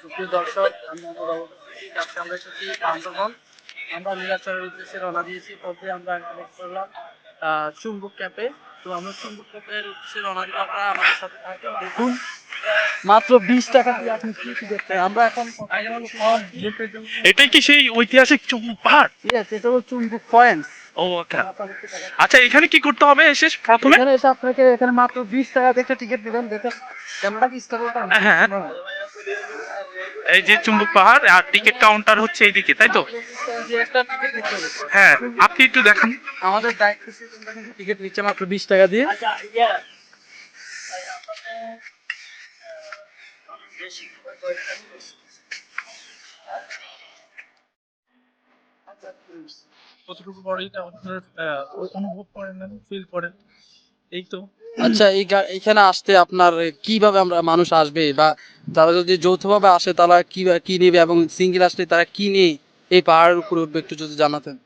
সুপ্রিয় দর্শক আমি। আমরা এসেছি বান্দরবন। আমরা নীলাচলের উদ্দেশ্যে রওনা দিয়েছি আমরা কানেক্ট করলাম চুম্বক ক্যাপে তো আমরা চুম্বক ক্যাপের উদ্দেশ্যে রওনা দিলাম। আপনারা আমাদের সাথে থাকেন দেখুন। মাত্র বিশ টাকা দিয়ে আপনি কি আমরা এখন এটাই কি সেই ঐতিহাসিক চুম্বক পাহাড়? ইয়েস এটা হলো চুম্বক পয়েন্ট ও আচ্ছা। আচ্ছা এখানে কি করতে হবে এসে প্রথমে? এখানে এসে আপনাকে এখানে মাত্র বিশ টাকা দিয়ে একটা টিকিট দিবেন দেখে ক্যামেরা কি স্টার্ট হ্যাঁ। এই যে চুম্বক পাহাড় আর টিকিট কাউন্টার হচ্ছে এইদিকে তাই তো? হ্যাঁ আপনি একটু দেখান। আমাদের দায়িত্ব টিকিট নিচ্ছে মাত্র বিশ টাকা দিয়ে। কতটুকু আহ, অনুভব করেন ফিল করেন? এই তো। আচ্ছা এই এখানে আসতে আপনার কীভাবে আমরা মানুষ আসবে বা তারা যদি যৌথভাবে আসে তারা কি কি নেবে এবং সিঙ্গেল আসলে তারা কি নিয়ে এই পাহাড়ের উপরে উঠবে একটু যদি জানাতেন।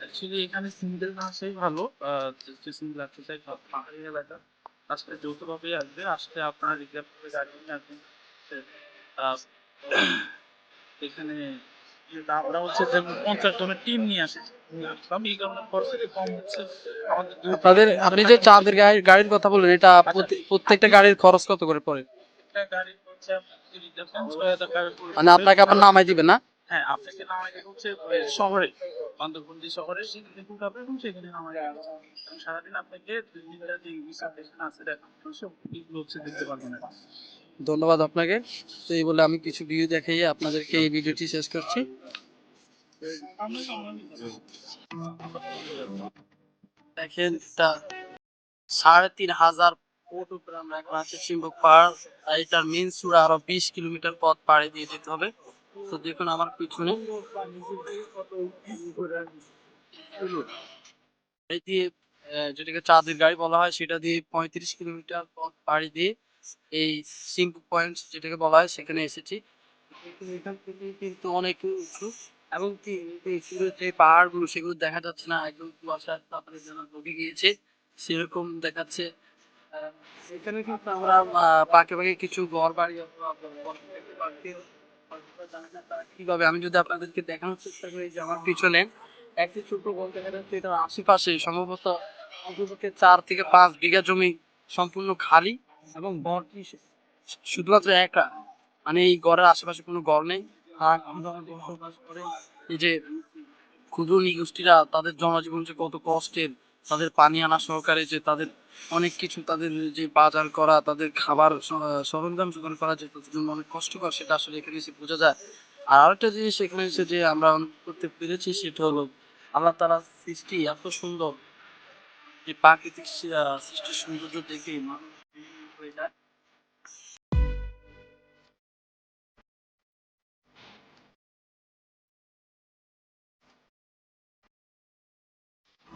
অ্যাকচুয়ালি এখানে সিঙ্গেল আসাই ভালো। সিঙ্গেল আসতে চাই পাহাড়ি এলাকা। আসলে যৌথভাবেই আসবে। আসলে আপনার রিজার্ভ করে গাড়ি নিয়ে আসবেন। এখানে আমরা হচ্ছে যে পঞ্চাশ জনের টিম নিয়ে আসি। আপনাদের আপনি যে চাঁদের গাড়ির গাড়ির কথা বললেন এটা প্রত্যেকটা গাড়ির খরচ কত করে পড়ে? আপনার মানে আপনাকে আবার নামাই দিবে না? হ্যাঁ আপনাকে নামাই দেবো হচ্ছে শহরে বান্দরবন্দি শহরে সেখানে ঘুরাবে এবং সেখানে নামাই সারাদিন আপনাকে দুই আছে হচ্ছে পারবেন। ধন্যবাদ আপনাকে। তো এই বলে আমি কিছু ভিডিও দেখাইয়ে আপনাদেরকে এই ভিডিওটি শেষ করছি। দেখেন, এটা সাড়ে তিন হাজার ফুট উপরে আমরা এখন আছি চিম্বক পাহাড় এটার মেন চূড়া আরও বিশ কিলোমিটার পথ পাড়ি দিয়ে যেতে হবে। তো দেখুন আমার পিছনে। যেটাকে চাঁদের গাড়ি বলা হয়, সেটা দিয়ে পঁয়ত্রিশ কিলোমিটার পথ পাড়ি দিয়ে এই চিম্বুক পয়েন্ট যেটাকে বলা হয়, সেখানে এসেছি। কিন্তু অনেক উঁচু এবং কি যে পাহাড়গুলো, সেগুলো দেখা যাচ্ছে না। একদম কুয়াশার তারপরে যেন ডুবে গিয়েছে। সেরকম দেখাচ্ছে। এখানে কিন্তু আমরা পাকে পাকে কিছু ঘর বাড়ি কীভাবে, আমি যদি আপনাদেরকে দেখানোর চেষ্টা করি যে আমার পিছনে, একটি ছোট বন দেখা যাচ্ছে। এটার আশেপাশে সম্ভবত অন্ততপক্ষে চার থেকে পাঁচ বিঘা জমি সম্পূর্ণ খালি। এবং শু- শুধুমাত্র একা? মানে এই গড়ের আশেপাশে কোনো গড় নেই? আর আমরা বসবাস করে? এই যে ক্ষুদ্র নিগোষ্ঠীরা তাদের জনজীবন যে কত কষ্টের তাদের পানি আনা সহকারে যে তাদের অনেক কিছু তাদের যে বাজার করা তাদের খাবার সরঞ্জাম জোগাড় করা যে তাদের জন্য অনেক কষ্টকর সেটা আসলে এখানে এসে বোঝা যায়। আর আরেকটা জিনিস এখানে এসে যে আমরা করতে পেরেছি সেটা হলো আল্লাহ তালা সৃষ্টি এত সুন্দর। যে প্রাকৃতিক সৃষ্টির সৌন্দর্য দেখে মানুষ বিমোহিত হয়ে যায়